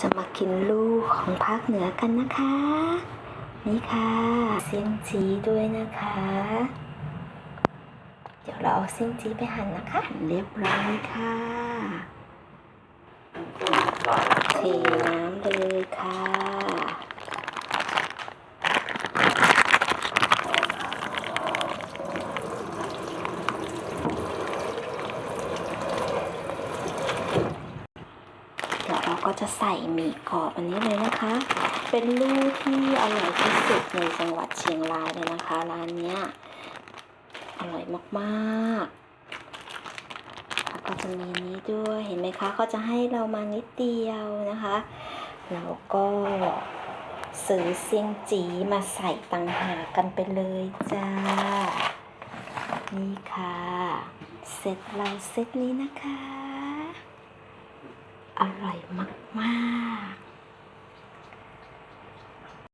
จะมากินลูกของภาคเหนือกันนะคะ นี่ค่ะเซียงจีด้วยนะคะ เดี๋ยวเราเอาเซียงจีไปหั่นนะคะ เรียบร้อยค่ะเทน้ำเลยค่ะ ก็จะใส่หมี่กรอบอันนี้เลยนะคะ เป็นลูกที่อร่อยที่สุดในจังหวัดเชียงรายเลยนะคะ ร้านเนี้ยอร่อยมากๆแล้วก็จะมีนี้ด้วยเห็นไหมคะเขาจะให้เรามานิดเดียวนะคะแล้วก็ซื้อเซียงจีมาใส่ตังหากกันไปเลยจ้า นี่ค่ะ เสร็จเราเซตนี้นะคะ อร่อยมาก